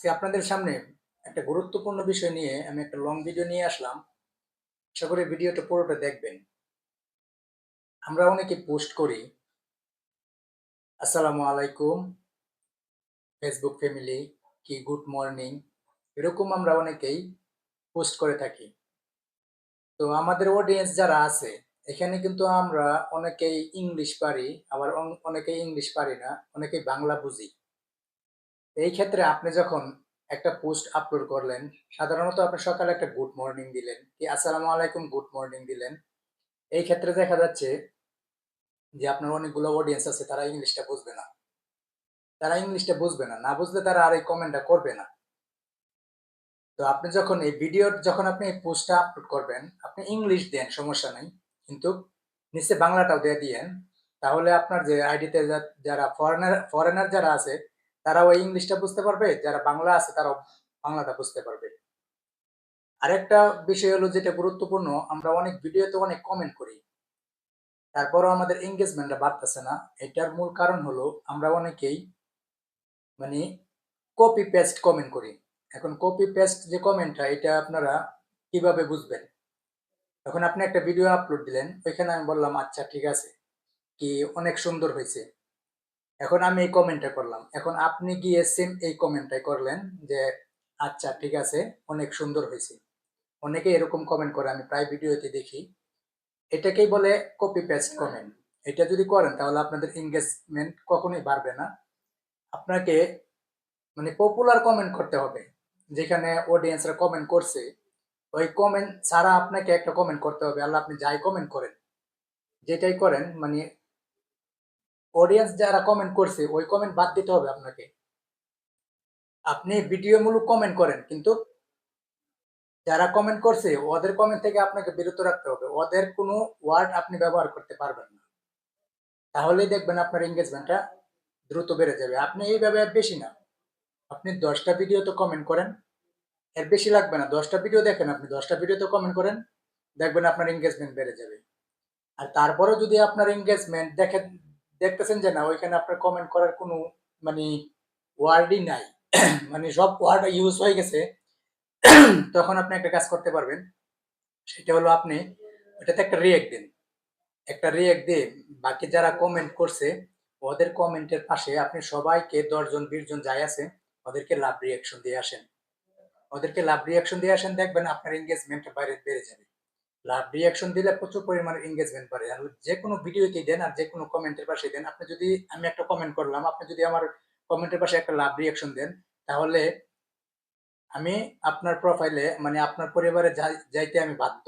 আজকে আপনাদের সামনে একটা গুরুত্বপূর্ণ বিষয় নিয়ে আমি একটা লং ভিডিও নিয়ে আসলাম। আশা করি ভিডিওটা পুরোটা দেখবেন। আমরা অনেকে পোস্ট করি, আসসালামু আলাইকুম ফেসবুক ফ্যামিলি কি গুড মর্নিং এরকম আমরা অনেকেই পোস্ট করে থাকি। তো আমাদের অডিয়েন্স যারা আছে, এখানে কিন্তু আমরা অনেকেই ইংলিশ পারি, আবার অনেকেই ইংলিশ পারি না, অনেকেই বাংলা বুঝি। এই ক্ষেত্রে আপনি যখন একটা পোস্ট আপলোড করলেন, সাধারণত আপনি সকালে একটা গুড মর্নিং দিলেন, কি আসসালামু আলাইকুম গুড মর্নিং দিলেন। এই ক্ষেত্রে দেখা যাচ্ছে যে আপনার অনেকগুলো অডিয়েন্স আছে, তারা ইংলিশটা বুঝবে না। তারা ইংলিশটা বুঝবে না না বুঝলে তারা আর এই কমেন্টটা করবে না। তো আপনি যখন এই ভিডিও যখন আপনি এই পোস্টটা আপলোড করবেন, আপনি ইংলিশ দেন, সমস্যা নেই। কিন্তু নিচে বাংলাটাও দিয়ে দিয়েন। তাহলে আপনার যে আইডিতে যারা ফরেনার ফরেনার যারা আছে তারা ওই ইংলিশটা বুঝতে পারবে, যারা বাংলা আছে তারাও বাংলাটা বুঝতে পারবে। আরেকটা বিষয় হলো যেটা গুরুত্বপূর্ণ, আমরা অনেক ভিডিওতে অনেক কমেন্ট করি। তারপরও আমাদের এঙ্গেজমেন্টটা বাড়তেছে না। এটার মূল কারণ হলো আমরা অনেকেই মানে কপি পেস্ট কমেন্ট করি। এখন কপি পেস্ট যে কমেন্টটা এটা আপনারা কীভাবে বুঝবেন? এখন আপনি একটা ভিডিও আপলোড দিলেন, ওইখানে আমি বললাম আচ্ছা ঠিক আছে। কি অনেক সুন্দর হয়েছে। এখন আমি এই কমেন্টটা করলাম। এখন আপনি গিয়ে সেম এই কমেন্টটাই করলেন যে আচ্ছা ঠিক আছে, অনেক সুন্দর হয়েছে। অনেকে এরকম কমেন্ট করে, আমি প্রায় ভিডিওতে দেখি। এটাকেই বলে কপি পেস্ট কমেন্ট এটা যদি করেন, তাহলে আপনাদের এঙ্গেজমেন্ট কখনোই বাড়বে না। আপনাকে মানে পপুলার কমেন্ট করতে হবে। যেখানে অডিয়েন্সরা কমেন্ট করছে, ওই কমেন্ট ছাড়া আপনাকে একটা কমেন্ট করতে হবে। আল্লাহ আপনি যাই কমেন্ট করেন, যেটাই করেন মানে অডিয়েন্স যারা কমেন্ট করছে, ওই কমেন্ট বাদ দিতে হবে আপনাকে। আপনি ভিডিওমূলক কমেন্ট করেন, কিন্তু যারা কমেন্ট করছে, ওদের কমেন্ট থেকে আপনাকে বিরত রাখতে হবে। ওদের কোনো ওয়ার্ড আপনি ব্যবহার করতে পারবেন না। তাহলেই দেখবেন আপনার এঙ্গেজমেন্টটা দ্রুত বেড়ে যাবে। আপনি এইভাবে বেশি না। আপনি দশটা ভিডিও তো কমেন্ট করেন। এর বেশি লাগবে না। দশটা ভিডিও দেখেন আপনি। দশটা ভিডিওতে কমেন্ট করেন, দেখবেন আপনার এঙ্গেজমেন্ট বেড়ে যাবে। আর তারপরেও যদি আপনার এঙ্গেজমেন্ট দেখেন দেখতেছেন যে না, ওইখানে আপনার কমেন্ট করার কোনো মানে ওয়ার্ডই নাই। মানে সব ওয়ার্ড ইউজ হয়ে গেছে। তখন আপনি একটা কাজ করতে পারবেন। সেটা হলো আপনি ওটাতে একটা রিয়েক্ট দিন। একটা রিয়েক্ট দিয়ে বাকি যারা কমেন্ট করছে, ওদের কমেন্টের পাশে আপনি সবাইকে দশজন বিশ জন যাই আছে, ওদেরকে লাভ রিয়াকশন দিয়ে আসেন। ওদেরকে লাভ রিয়াকশন দিয়ে আসেন, দেখবেন আপনার এঙ্গেজমেন্টটা বাইরে বেড়ে যাবে। লাভ রিয়াকশন দিলে প্রচুর পরিমাণে এঙ্গেজমেন্ট বাড়ে। আর যে কোনো ভিডিওতেই দেন আর যে কোনো কমেন্টের পাশে দেন। আপনি যদি, আমি একটা কমেন্ট করলাম, আপনি যদি আমার কমেন্টের পাশে একটা লাভ রিয়াকশন দেন, তাহলে আমি আপনার প্রোফাইলে মানে আপনার পরিবারে যাইতে আমি বাধ্য।